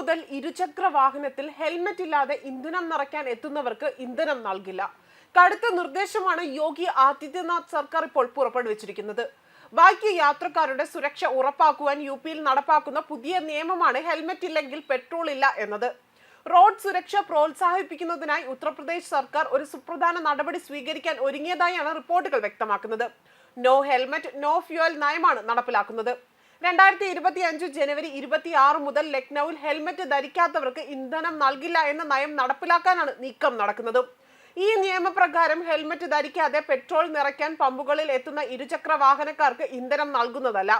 മുതൽ ഇരുചക്ര വാഹനത്തിൽ ഹെൽമറ്റ് ഇല്ലാതെ ഇന്ധനം നിറയ്ക്കാൻ എത്തുന്നവർക്ക് ഇന്ധനം നൽകില്ല. കടുത്ത നിർദ്ദേശമാണ് യോഗി ആദിത്യനാഥ് സർക്കാർ ഇപ്പോൾ പുറപ്പെടുവിച്ചിരിക്കുന്നത്. ബാക്കി യാത്രക്കാരുടെ സുരക്ഷ ഉറപ്പാക്കുവാൻ യു പിയിൽ നടപ്പാക്കുന്ന പുതിയ നിയമമാണ് ഹെൽമറ്റ് ഇല്ലെങ്കിൽ പെട്രോൾ ഇല്ല എന്നത്. റോഡ് സുരക്ഷ പ്രോത്സാഹിപ്പിക്കുന്നതിനായി ഉത്തർപ്രദേശ് സർക്കാർ ഒരു സുപ്രധാന നടപടി സ്വീകരിക്കാൻ ഒരുങ്ങിയതായാണ് റിപ്പോർട്ടുകൾ വ്യക്തമാക്കുന്നത്. നോ ഹെൽമറ്റ് നോ ഫ്യൂവൽ നയമാണ് നടപ്പിലാക്കുന്നത്. രണ്ടായിരത്തി ഇരുപത്തി അഞ്ച് ജനുവരി ഇരുപത്തി ആറ് മുതൽ ലക്നൌവിൽ ഹെൽമറ്റ് ധരിക്കാത്തവർക്ക് ഇന്ധനം നൽകില്ല എന്ന നയം നടപ്പിലാക്കാനാണ് നീക്കം നടക്കുന്നത്. ഈ നിയമപ്രകാരം ഹെൽമറ്റ് ധരിക്കാതെ പെട്രോൾ നിറയ്ക്കാൻ പമ്പുകളിൽ എത്തുന്ന ഇരുചക്ര വാഹനക്കാർക്ക് ഇന്ധനം നൽകുന്നതല്ല.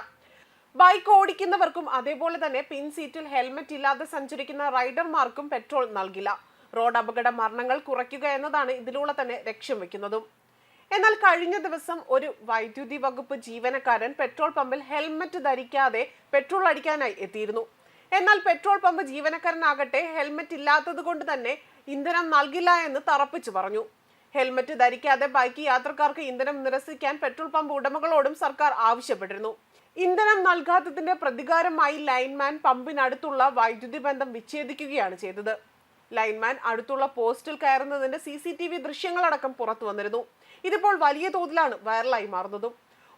ബൈക്ക് ഓടിക്കുന്നവർക്കും അതേപോലെ തന്നെ പിൻ സീറ്റിൽ ഹെൽമറ്റ് ഇല്ലാതെ സഞ്ചരിക്കുന്ന റൈഡർമാർക്കും പെട്രോൾ നൽകില്ല. റോഡ് അപകട മരണങ്ങൾ കുറയ്ക്കുക എന്നതാണ് ഇതിലൂടെ തന്നെ ലക്ഷ്യം വെക്കുന്നതും. എന്നാൽ കഴിഞ്ഞ ദിവസം ഒരു വൈദ്യുതി വകുപ്പ് ജീവനക്കാരൻ പെട്രോൾ പമ്പിൽ ഹെൽമറ്റ് ധരിക്കാതെ പെട്രോൾ അടിക്കാനായി എത്തിയിരുന്നു. എന്നാൽ പെട്രോൾ പമ്പ് ജീവനക്കാരനാകട്ടെ ഹെൽമറ്റ് ഇല്ലാത്തത് കൊണ്ട് തന്നെ ഇന്ധനം നൽകില്ല എന്ന് തറപ്പിച്ചു പറഞ്ഞു. ഹെൽമറ്റ് ധരിക്കാതെ ബൈക്ക് യാത്രക്കാർക്ക് ഇന്ധനം നിരസിക്കാൻ പെട്രോൾ പമ്പ് ഉടമകളോടും സർക്കാർ ആവശ്യപ്പെട്ടിരുന്നു. ഇന്ധനം നൽകാത്തതിന്റെ പ്രതികാരമായി ലൈൻമാൻ പമ്പിനടുത്തുള്ള വൈദ്യുതി ബന്ധം വിച്ഛേദിക്കുകയാണ് ചെയ്തത്. ലൈൻമാൻ അടുത്തുള്ള പോസ്റ്റിൽ കയറുന്നതിന്റെ സി സി ടി വി ദൃശ്യങ്ങളടക്കം പുറത്തു വന്നിരുന്നു. ഇതിപ്പോൾ വലിയ തോതിലാണ് വൈറലായി മാറുന്നതും.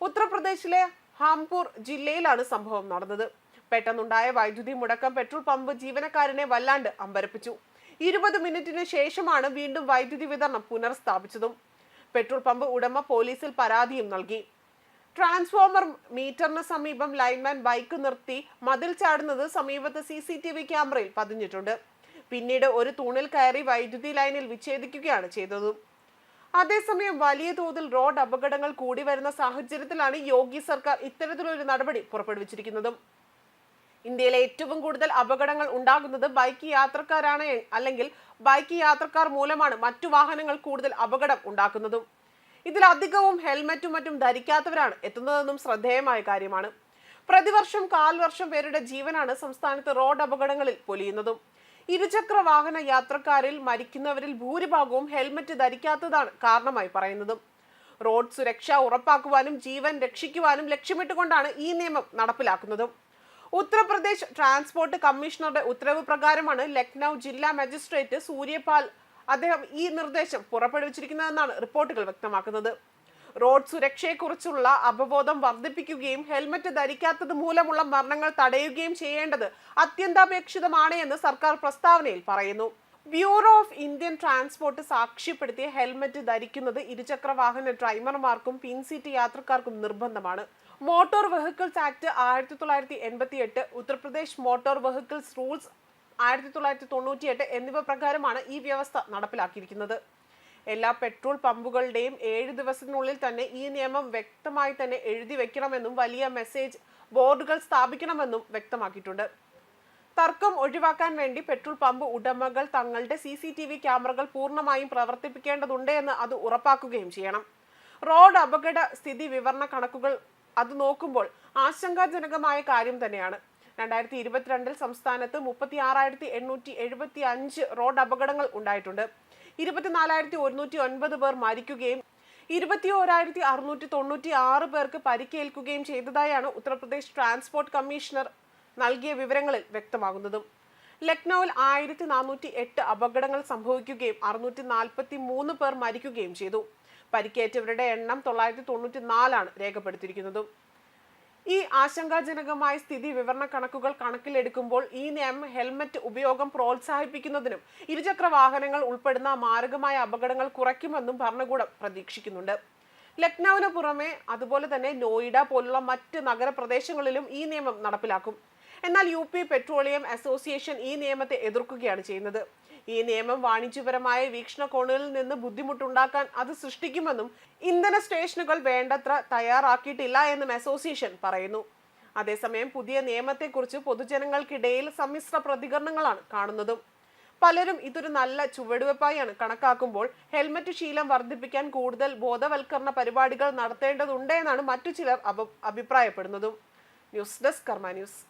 ഉത്തർപ്രദേശിലെ ഹാംപൂർ ജില്ലയിലാണ് സംഭവം നടന്നത്. പെട്ടെന്നുണ്ടായ വൈദ്യുതി മുടക്കം പെട്രോൾ പമ്പ് ജീവനക്കാരനെ വല്ലാണ്ട് അമ്പരപ്പിച്ചു. ഇരുപത് മിനിറ്റിന് ശേഷമാണ് വീണ്ടും വൈദ്യുതി വിതരണം പുനഃസ്ഥാപിച്ചതും. പെട്രോൾ പമ്പ് ഉടമ പോലീസിൽ പരാതിയും നൽകി. ട്രാൻസ്ഫോമർ മീറ്ററിന് സമീപം ലൈൻമാൻ ബൈക്ക് നിർത്തി മതിൽ ചാടുന്നത് സമീപത്തെ സി സി ടി വി ക്യാമറയിൽ പതിഞ്ഞിട്ടുണ്ട്. പിന്നീട് ഒരു തൂണിൽ കയറി വൈദ്യുതി ലൈനിൽ വിച്ഛേദിക്കുകയാണ് ചെയ്തതും. അതേസമയം വലിയ തോതിൽ റോഡ് അപകടങ്ങൾ കൂടി വരുന്ന സാഹചര്യത്തിലാണ് യോഗി സർക്കാർ ഇത്തരത്തിലൊരു നടപടി പുറപ്പെടുവിച്ചിരിക്കുന്നത്. ഇന്ത്യയിലെ ഏറ്റവും കൂടുതൽ അപകടങ്ങൾ ഉണ്ടാകുന്നത് ബൈക്ക് യാത്രക്കാരാണ് അല്ലെങ്കിൽ ബൈക്ക് യാത്രക്കാർ മൂലമാണ് മറ്റു വാഹനങ്ങൾ കൂടുതൽ അപകടം ഉണ്ടാക്കുന്നതും. ഇതിലധികവും ഹെൽമറ്റും മറ്റും ധരിക്കാത്തവരാണ് എത്തുന്നതെന്നും ശ്രദ്ധേയമായ കാര്യമാണ്. പ്രതിവർഷം കാൽവർഷം പേരുടെ ജീവനാണ് സംസ്ഥാനത്ത് റോഡ് അപകടങ്ങളിൽ പൊലിയുന്നതും. ഇരുചക്ര വാഹന യാത്രക്കാരിൽ മരിക്കുന്നവരിൽ ഭൂരിഭാഗവും ഹെൽമറ്റ് ധരിക്കാത്തതാണ് കാരണമായി പറയുന്നത്. റോഡ് സുരക്ഷ ഉറപ്പാക്കുവാനും ജീവൻ രക്ഷിക്കുവാനും ലക്ഷ്യമിട്ടുകൊണ്ടാണ് ഈ നിയമം നടപ്പിലാക്കുന്നതും. ഉത്തർപ്രദേശ് ട്രാൻസ്പോർട്ട് കമ്മീഷണറുടെ ഉത്തരവ് പ്രകാരമാണ് ലക്നൗ ജില്ലാ മജിസ്ട്രേറ്റ് സൂര്യപാൽ അദ്ദേഹം ഈ നിർദ്ദേശം പുറപ്പെടുവിച്ചിരിക്കുന്നതെന്നാണ് റിപ്പോർട്ടുകൾ വ്യക്തമാക്കുന്നത്. റോഡ് സുരക്ഷയെക്കുറിച്ചുള്ള അവബോധം വർദ്ധിപ്പിക്കുകയും ഹെൽമറ്റ് ധരിക്കാത്തത് മൂലമുള്ള മരണങ്ങൾ തടയുകയും ചെയ്യേണ്ടത് അത്യന്താപേക്ഷിതമാണ് എന്ന് സർക്കാർ പ്രസ്താവനയിൽ പറയുന്നു. ബ്യൂറോ ഓഫ് ഇന്ത്യൻ ട്രാൻസ്പോർട്ട് സാക്ഷ്യപ്പെടുത്തിയ ഹെൽമറ്റ് ധരിക്കുന്നത് ഇരുചക്ര വാഹന ഡ്രൈവർമാർക്കും പിൻസീറ്റ് യാത്രക്കാർക്കും നിർബന്ധമാണ്. മോട്ടോർ വെഹിക്കിൾസ് ആക്ട് ആയിരത്തി തൊള്ളായിരത്തി എൺപത്തി എട്ട് ഉത്തർപ്രദേശ് മോട്ടോർ വെഹിക്കിൾസ് റൂൾസ് ആയിരത്തി തൊള്ളായിരത്തി തൊണ്ണൂറ്റിയെട്ട് എന്നിവ പ്രകാരമാണ് ഈ വ്യവസ്ഥ നടപ്പിലാക്കിയിരിക്കുന്നത്. എല്ലാ പെട്രോൾ പമ്പുകളുടെയും ഏഴ് ദിവസത്തിനുള്ളിൽ തന്നെ ഈ നിയമം വ്യക്തമായി തന്നെ എഴുതി വെക്കണമെന്നും വലിയ മെസ്സേജ് ബോർഡുകൾ സ്ഥാപിക്കണമെന്നും വ്യക്തമാക്കിയിട്ടുണ്ട്. തർക്കം ഒഴിവാക്കാൻ വേണ്ടി പെട്രോൾ പമ്പ് ഉടമകൾ തങ്ങളുടെ സി സി ടി വി ക്യാമറകൾ പൂർണമായും പ്രവർത്തിപ്പിക്കേണ്ടതുണ്ട് എന്ന് അത് ഉറപ്പാക്കുകയും ചെയ്യണം. റോഡ് അപകട സ്ഥിതി വിവരണ കണക്കുകൾ അത് നോക്കുമ്പോൾ ആശങ്കാജനകമായ കാര്യം തന്നെയാണ്. രണ്ടായിരത്തി ഇരുപത്തിരണ്ടിൽ സംസ്ഥാനത്ത് മുപ്പത്തി ആറായിരത്തി എണ്ണൂറ്റി എഴുപത്തി അഞ്ച് റോഡ് അപകടങ്ങൾ ഉണ്ടായിട്ടുണ്ട്. ഇരുപത്തിനാലായിരത്തി ഒരുന്നൂറ്റി ഒൻപത് പേർ മരിക്കുകയും ഇരുപത്തി ഓരായിരത്തി അറുന്നൂറ്റി തൊണ്ണൂറ്റി ആറ് പേർക്ക് പരിക്കേൽക്കുകയും ചെയ്തതായാണ് ഉത്തർപ്രദേശ് ട്രാൻസ്പോർട്ട് കമ്മീഷണർ നൽകിയ വിവരങ്ങളിൽ വ്യക്തമാകുന്നതും. ലക്നൌവിൽ ആയിരത്തി നാനൂറ്റി എട്ട് അപകടങ്ങൾ സംഭവിക്കുകയും അറുന്നൂറ്റി നാൽപ്പത്തി മൂന്ന് പേർ മരിക്കുകയും ചെയ്തു. പരിക്കേറ്റവരുടെ എണ്ണം തൊള്ളായിരത്തി തൊണ്ണൂറ്റി നാലാണ് രേഖപ്പെടുത്തിയിരിക്കുന്നതും. ഈ ആശങ്കാജനകമായ സ്ഥിതി വിവരണ കണക്കുകൾ കണക്കിലെടുക്കുമ്പോൾ ഈ നിയമം ഹെൽമറ്റ് ഉപയോഗം പ്രോത്സാഹിപ്പിക്കുന്നതിനും ഇരുചക്ര വാഹനങ്ങൾ ഉൾപ്പെടുന്ന മാരകമായ അപകടങ്ങൾ കുറയ്ക്കുമെന്നും ഭരണകൂടം പ്രതീക്ഷിക്കുന്നുണ്ട്. ലക്നൌവിന് പുറമെ അതുപോലെ തന്നെ നോയിഡ പോലുള്ള മറ്റ് നഗരപ്രദേശങ്ങളിലും ഈ നിയമം നടപ്പിലാക്കും. എന്നാൽ യു പി പെട്രോളിയം അസോസിയേഷൻ ഈ നിയമത്തെ എതിർക്കുകയാണ് ചെയ്യുന്നത്. ഈ നിയമം വാണിജ്യപരമായ വീക്ഷണകോണിൽ നിന്ന് ബുദ്ധിമുട്ടുണ്ടാക്കാൻ അത് സൃഷ്ടിക്കുമെന്നും ഇന്ധന സ്റ്റേഷനുകൾ വേണ്ടത്ര തയ്യാറാക്കിയിട്ടില്ല എന്നും അസോസിയേഷൻ പറയുന്നു. അതേസമയം പുതിയ നിയമത്തെക്കുറിച്ച് പൊതുജനങ്ങൾക്കിടയിൽ സമ്മിശ്ര പ്രതികരണങ്ങളാണ് കാണുന്നതും. പലരും ഇതൊരു നല്ല ചുവടുവെപ്പായാണ് കണക്കാക്കുമ്പോൾ ഹെൽമറ്റ് ശീലം വർദ്ധിപ്പിക്കാൻ കൂടുതൽ ബോധവൽക്കരണ പരിപാടികൾ നടത്തേണ്ടതുണ്ട് എന്നാണ് മറ്റു ചിലർ അഭിപ്രായപ്പെടുന്നതും. News desk Karma news.